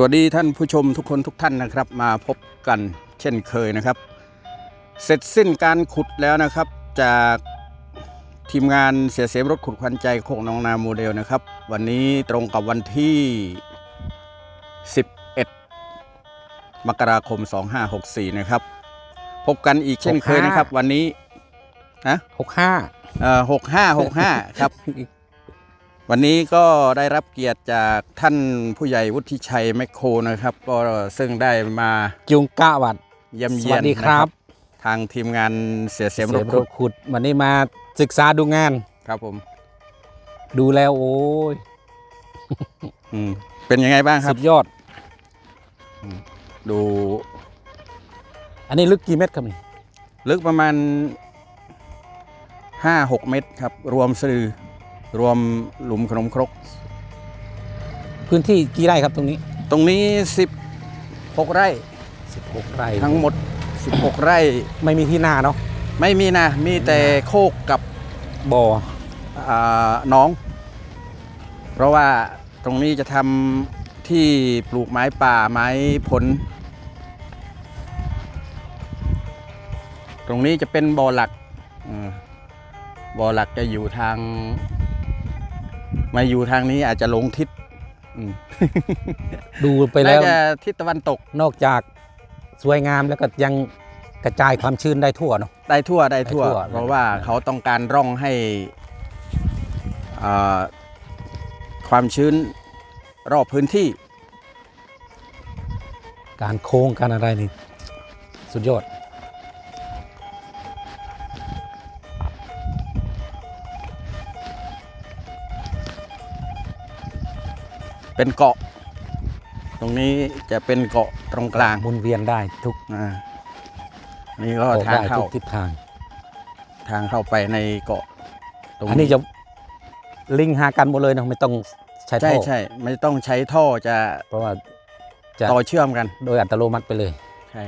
สวัสดีท่านผู้ชมทุกคนทุกท่านนะครับ มาพบกันเช่นเคยนะครับ เสร็จสิ้นการขุดแล้วนะครับ จากทีมงานเสียเสียรถขุดควันใจโคกหนองนาโมเดลนะครับ วันนี้ตรงกับวันที่ 11 มกราคม 2564 นะครับ พบกันอีกเช่นเคยนะครับ วันนี้นะหกห้าหกห้าหกห้าครับ วันนี้ก็ได้รับเกียรติจากท่านผู้ใหญ่วุฒิชัยแมคโครนะครับ ก็ซึ่งได้มาจุงก้าวัดเยี่ยมสเยียวันสดีครับนะทางทีมงานเสียเสียมเสีรยถบขุรดถขุด วันนี้มาศึกษาดูงานครับผม ดูแล้วโอ้ยอืมเป็นยังไงบ้างครัสุบดยอด ดู อันนี้ลึกกี่เมตรครับนี่ลึกประมาณ5-6เมตรครับ รวมสะดือ รวมหลุมขนมครก พื้นที่กี่ไร่ครับตรงนี้ ตรงนี้ 16 ไร่ 16 ไร่ทั้งหมด 16 ไร่ไม่มีที่นาเนาะไม่มีนะ มีแต่โคกกับบ่ออ่าหน้อง เพราะว่าตรงนี้จะทำที่ปลูกไม้ป่าไม้ผล ตรงนี้จะเป็นบ่อหลักเออบ่อหลักจะอยู่ทาง มาอยู่ทางนี้อาจจะหลงทิศอืมดูไปแล้วน่าจะทิศตะวันตกนอกจากสวยงามแล้วก็ยังกระจายความชื้นได้ทั่วเนาะ ได้ทั่วได้ทั่ว ได้ทั่วเพราะว่าเขาต้องการร่องให้อ่าความชื้นรอบพื้นที่ การโค้งการอะไรนี่ สุดยอด เป็นเกาะ ตรงนี้จะเป็นเกาะตรงกลางหมุนเวียนได้ทุกอ่านี่ก็ออกทางได้เข้าทุกทิศทาง ทางเข้าไปในเกาะ ตรงอันนี้จะลิงก์หากันหมดเลยเนาะไม่ต้องใช้ใช่ท่อใช่ไม่ต้องใช้ท่อจะเพราะว่าจะต่อเชื่อมกัน โดยอัตโนมัติไปเลยใช่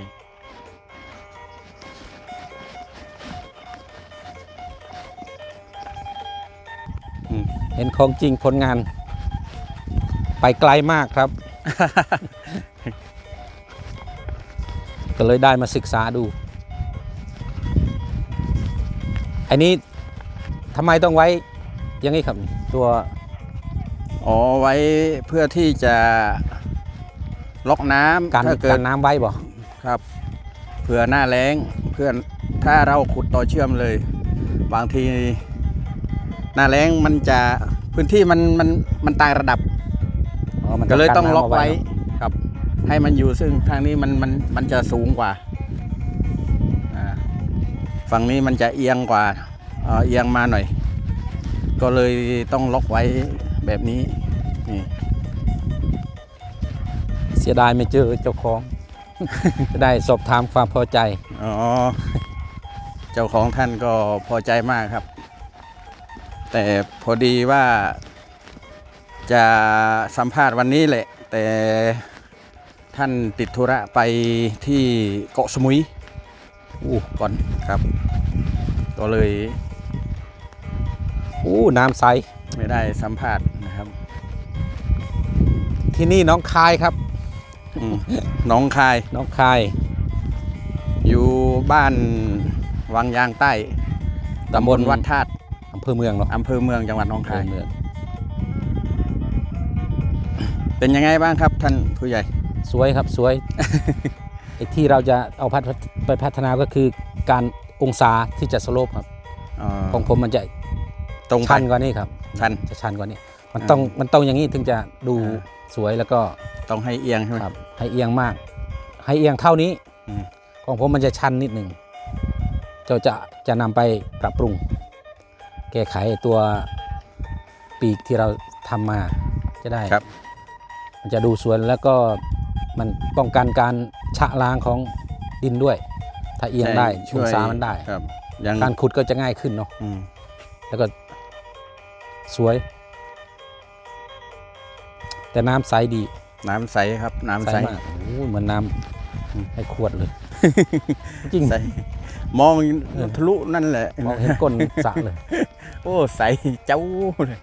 อืมเห็นของจริงผลงาน ไปไกลมากครับ ก็เลยได้มาศึกษาดู อันนี้ทำไมต้องไว้อยังนี้ครับตัว อ๋อไว้เพื่อที่จะล็อกน้ำการถ้าเกิกาดรน้ำไว้บ่ครับ เผื่อหน้าแล้งเพื่อนถ้าเราขุดต่อเชื่อมเลย บางที หน้าแล้งมันจะพื้นที่มันมันมันต่างระดับอ๋อ มันก็เลยต้องน้ำล็อกเาไว้เนอะครับ ให้มันอยู่ซึ่งทางนี้มันมันมันจะสูงกว่าอ่าฝั่งนี้มันจะเอียงกว่าเอ่อเอียงมาหน่อย ก็เลยต้องล็อกไว้แบบนี้นี่เสียดายไม่เจอเจ้าของ จะได้สอบถามความพอใจอ๋อเจ้าของท่านก็พอใจมากครับ แต่พอดีว่า จะสัมภาษณ์วันนี้แหละ แต่ท่านติดธุระไปที่เกาะสมุยอู้ก่อนครับ ก็เลยอู้น้ำใสไม่ได้สัมภาษณ์นะครับ ที่นี่น้องคายครับอืมหน้องคายน้องคายอยู่บ้านวังยางใต้ตำบลวัดธาตุอำเภอเมืองเนาะอำเภอเมืองจังหวัดหน้องอำเภคาอยเมือง เป็นยังไงบ้างครับท่านผู้ใหญ่ สวยครับสวย ไอ้ที่เราจะเอาพัฒไปพัฒนาก็คือการองศาที่จะสโลปครับอ๋อของผมมันจะตรงไปชันกว่านี้ครับชันจะชันกว่านี้ มันอ่าต้องมันต้องอย่างนี้ถึงจะดูอ่าสวยแล้วก็ต้องให้เอียงใช่ไหมครับ ให้เอียงมาก ให้เอียงเท่านี้อืมของผมมันจะชันนิดหนึ่งเราจะจะนำไปปรับปรุง แก้ไขตัวปีกที่เราทำมาจะได้ครับมัน จะดูสวยแล้วก็มันป้องกันการชะล้างของดินด้วย ถ้าเอียงได้ช่อวงยศามันได้ครับยังการขุดก็จะง่ายขึ้นเนาะอืมแล้วก็สวย แต่น้ำใสดี น้ำใสครับ น้ำใสใสมากโอ้ยเหมือนน้ำให้ขวดเลย จริงใสมองทะลุนั่นแหละมองเห็นก้นสระเลย โอ้ใสเจ้าเลย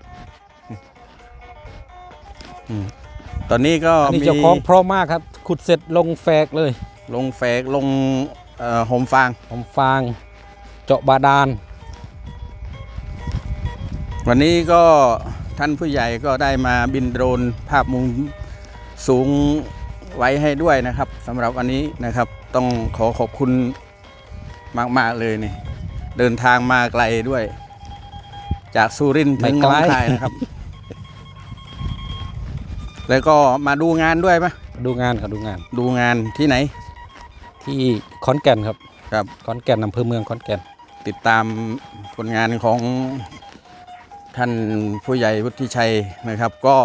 อืม ตอนนี้ก็อันนี้มีเจ้าของพร้อมมากครับ ขุดเสร็จลงแฟกเลย ลงแฟกลงเอ่อโหมฟาง ผมฟาง เจาะบาดาล วันนี้ก็ท่านผู้ใหญ่ก็ได้มาบินโดรนภาพมุมสูงไว้ให้ด้วยนะครับสำหรับวันนี้นะครับ ต้องขอขอบคุณมาก ๆ เลยนี่เดินทางมาไกลด้วย จากสุรินทร์ถึงหนองคายนะครับ แล้วก็มาดูงานด้วยปะดูงานครับดูงาน ดูงานที่ไหน ที่ขอนแก่นครับครับขอนแก่นอำเภอเมืองขอนแก่น ติดตามผลงานของท่านผู้ใหญ่วุฒิชัยนะครับ ก็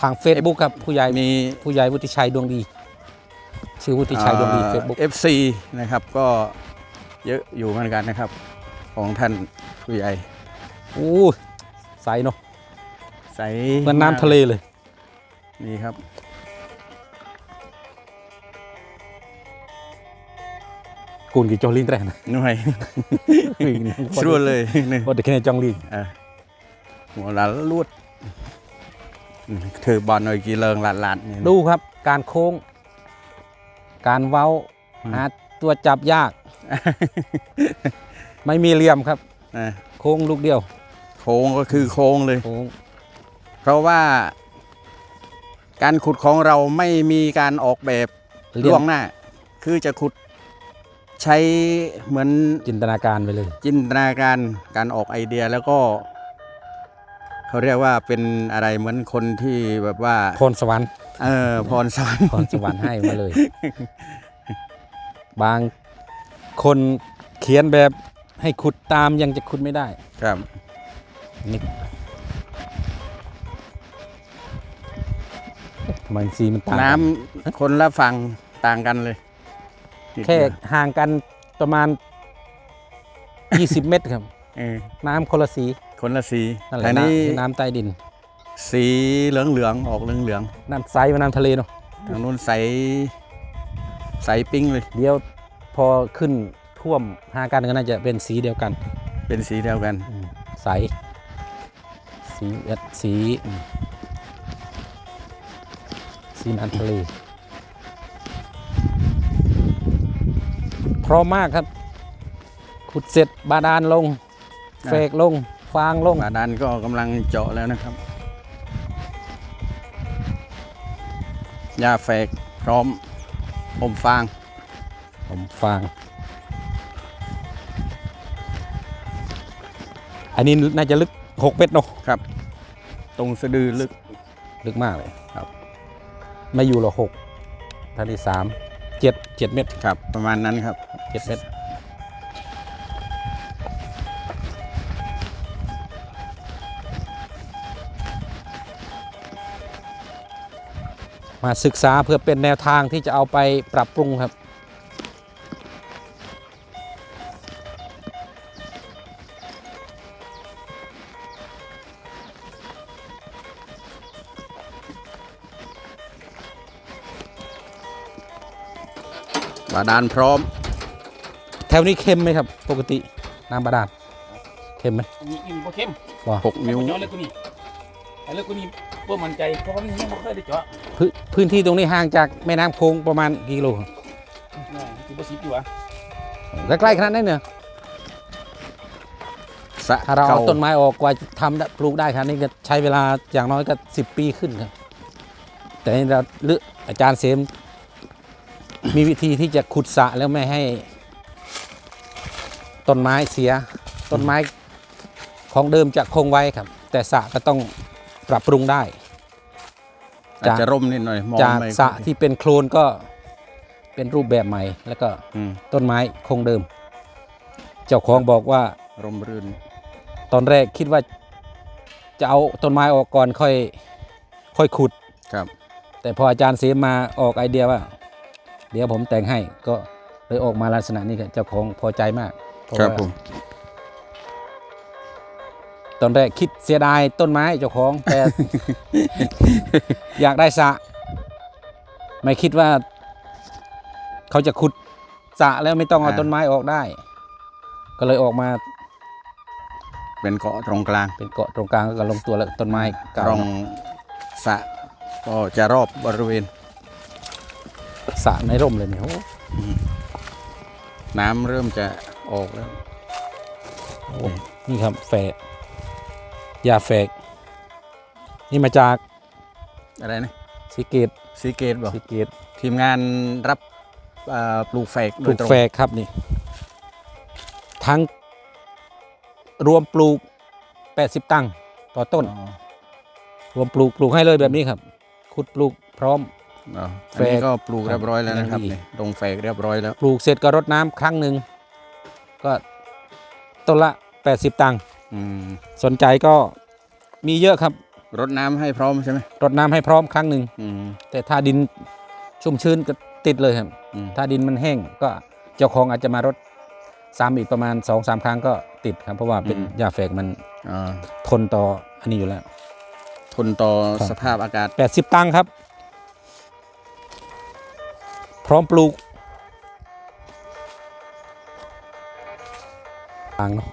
ทาง Facebook ครับผู้ใหญ่มีผู้ใหญ่วุฒิชัยดวงดี ชื่อวุฒิชัยดวงดี Facebook เอฟซีนะครับก็เยอะอยู่เหมือนกันนะครับ ของท่านผู้ใหญ่อู้ใสเนาะใสเหมือนน้ำทะเลเลย นี่ครับ กูนกี่จองลิงแตรนะหน่วยสรวดเลยนี่ว่าเด็กแค่จองลิงอะหัวหลานลวดถือบอลหน่อยกี่เริงหลานหลานนี่นะดูครับ การโค้ง การเว้าอืมหาตัวจับยาก ไม่มีเหลี่ยมครับอะโค้งลูกเดียว โค้งก็คือโค้งเลยโค้งเพราะว่า การขุดของเราไม่มีการออกแบบเลี่ยล่วมงหน้า คือจะขุดใช้เหมือนจินตนาการไปเลย จินตนาการการออกไอเดียแล้วก็เขาเรียกว่าเป็นอะไรเหมือนคนที่แบบว่าพรสวรรค์เออพรสวรรค์ พรสวรรค์ให้มาเลย บางคนเขียนแบบให้ขุดตามยังจะขุดไม่ได้ ครับ นี่ ทำไมสีมันต่างกัน้ำคนละฝั่งต่างกันเลยแค่ห่างกันประมาณ 20 เมตรครับ เออน้ำคนละสีคนละสีนั่นแหละทางนี้น้ำน้ำใต้ดิน สีเหลืองเหลืองๆออกเหลืองเหลืองน้ำใสกว่าน้ำทะเลเนาะๆทางนู้นใสใสปิ้งเลย เดี๋ยวพอขึ้นท่วมหากันก็น่าจะเป็นสีเดียวกันเป็นสีเดียวกัน อืมใส สีเอ็ดสีอืม สีน้ำทะเล พร้อมมากครับ ขุดเสร็จบาดาลลงอะเฟกลง ฟางลง บาดาลก็กำลังเจาะแล้วนะครับหญ้าแฝกพร้อมอมฟางผมฟาง อันนี้น่าจะลึก6เมตรเนาะครับ ตรงสะดือลึก ลึกมากเลยครับ ไม่อยู่หรอกหกท่านที่สามเจ็ดเจ็ดเมตรครับ ประมาณนั้นครับเจ็ดเมตรมาศึกษาเพื่อเป็นแนวทางที่จะเอาไปปรับปรุงครับ บาดาลพร้อม แถวนี้เค็มไหมครับ ปกติน้ำบาดาลเค็มไหมอันนี้อิ่มบ่เข้มว่า6นิ้วเจาะเล็กกว่านี้ไอ้เล็กกว่านี้บ่มั่นใจเพราะว่ามันยังบ่เคยได้เจาะพื้นพื้นที่ตรงนี้ห่างจากแม่น้ำโขงประมาณกี่กิโลครับน่าสิบ่สิบอยู่วะใกล้ๆขนาดนั้นเนี่ยสะถ้าเราเอาเก่าต้นไม้ออกกว่าจะทำได้ปลูกได้ครับนี่ก็ใช้เวลาอย่างน้อยก็สิบปีขึ้นครับแต่นี่เราเลือกอาจารย์เสม มีวิธีที่จะขุดสระแล้วไม่ให้ ต้นไม้เสียต้นไม้ของเดิมจะคงไว้ครับ แต่สระก็ต้องปรับปรุงได้ อาจจะร่มนิดหน่อยมองจากไม่สระที่เป็นโคลนก็เป็นรูปแบบใหม่ แล้วก็อืมต้นไม้คงเดิม เจ้าของบอกว่า ร่มรื่น ตอนแรกคิดว่าจะเอาต้นไม้ออกก่อนค่อยค่อยขุด ครับ แต่พออาจารย์เสมมาออกไอเดียว่า เดี๋ยวผมแต่งให้ก็เลยออกมาลักษณะนี้ครับเจ้าของพอใจมากเพาะครับว่าผม ตอนแรกคิดเสียดายต้นไม้เจ้าของแต่ อยากได้สระไม่คิดว่า เขาจะขุดสระแล้วไม่ต้องเอาต้นไม้ออกได้ ก็เลยออกมาเป็นเกาะตรงกลางเป็นเกาะตรงกลางก็ลงตัวแล้วต้นไม้เก่า ตรงสระก็จะรอบบริเวณ สระในร่มเลยเนี่ยโอ้น้ำเริ่มจะออกแล้วโหนี่ครับแฝกยาแฝก นี่มาจากอะไรนะสีเกตซีเกตบอกสีเกตทีมงานรับเอ่อปลูกแฝกปโดลูยกตรงแฝกครับนี่ ทั้งรวมปลูก 80 ตังค์ต่อต้นอ๋อรวมปลูกปลูกให้เลยแบบนี้ครับ ขุดปลูกพร้อม อ๋อแฝอันกนี้ก็ปลูกเรียบร้อยแล้วนะครับดีนี่ลงแฝกเรียบร้อยแล้ว ปลูกเสร็จก็รดน้ำครั้งหนึ่งก็ต้นละ 80 ตังค์อืมสนใจก็มีเยอะครับรดน้ำให้พร้อมใช่ไหมรดน้ำให้พร้อมครั้งหนึ่งอืมแต่ถ้าดินชุ่มชื้นก็ติดเลยครับ อืมถ้าดินมันแห้งก็เจ้าของอาจจะมารดซ้ำอีกประมาณ2อสาครั้งก็ติดครับเพราะว่าเป็นหญ้าแฝกมันอ่าทนต่ออันนี้อยู่แล้ว ทนต่อครับ สภาพอากาศ 80 ตังค์ครับ พร้อมปลูกตังค์เนาะ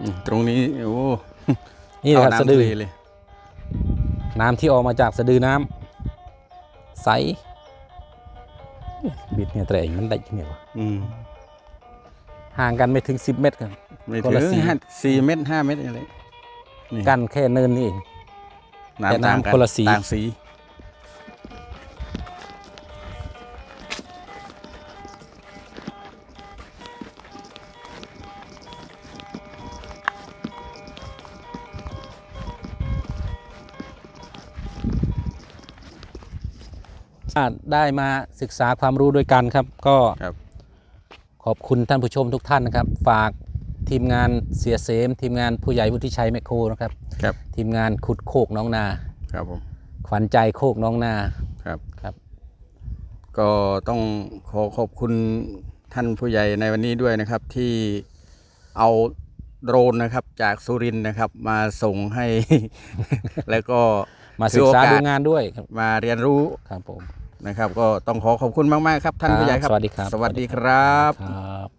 อืมตรงนี้โอ้นี่แหละครับเข้าสะดือน้ำทเลเลย น้ำที่ออกมาจากสะดือน้ำใสบิดเนี่ยแต่เองมันได้ยังไงวะอืมห่างกันไม่ถึง10เมตรครับไม่คนถึละงสีห้าสี่เมตรห้าเมตรอะไรนี่กันแค่เนินนี่เองแต่น้ำต่างน้ำกันคนละสีต่างสี ได้มาศึกษาความรู้ด้วยกันครับ ก็ครับ ขอบคุณท่านผู้ชมทุกท่านนะครับ ฝากทีมงานเสียเสม ทีมงานผู้ใหญ่วุฒิชัยแมคโครนะครับ ครับทีมงานขุดโคกน้องนา ครับผมขวัญใจโคกน้องนาครับ ครับ ก็ต้องขอขอบคุณท่านผู้ใหญ่ในวันนี้ด้วยนะครับ ที่เอาโดรนนะครับ จากสุรินทร์นะครับ มาส่งให้ แล้วก็มาศึกษาถือโอกาสดูงานด้วยครับมาเรียนรู้ครับผม นะครับ ก็ต้องขอขอบคุณมาก ๆ ครับท่านผู้ใหญ่ครับ สวัสดีครับ สวัสดีครับครับ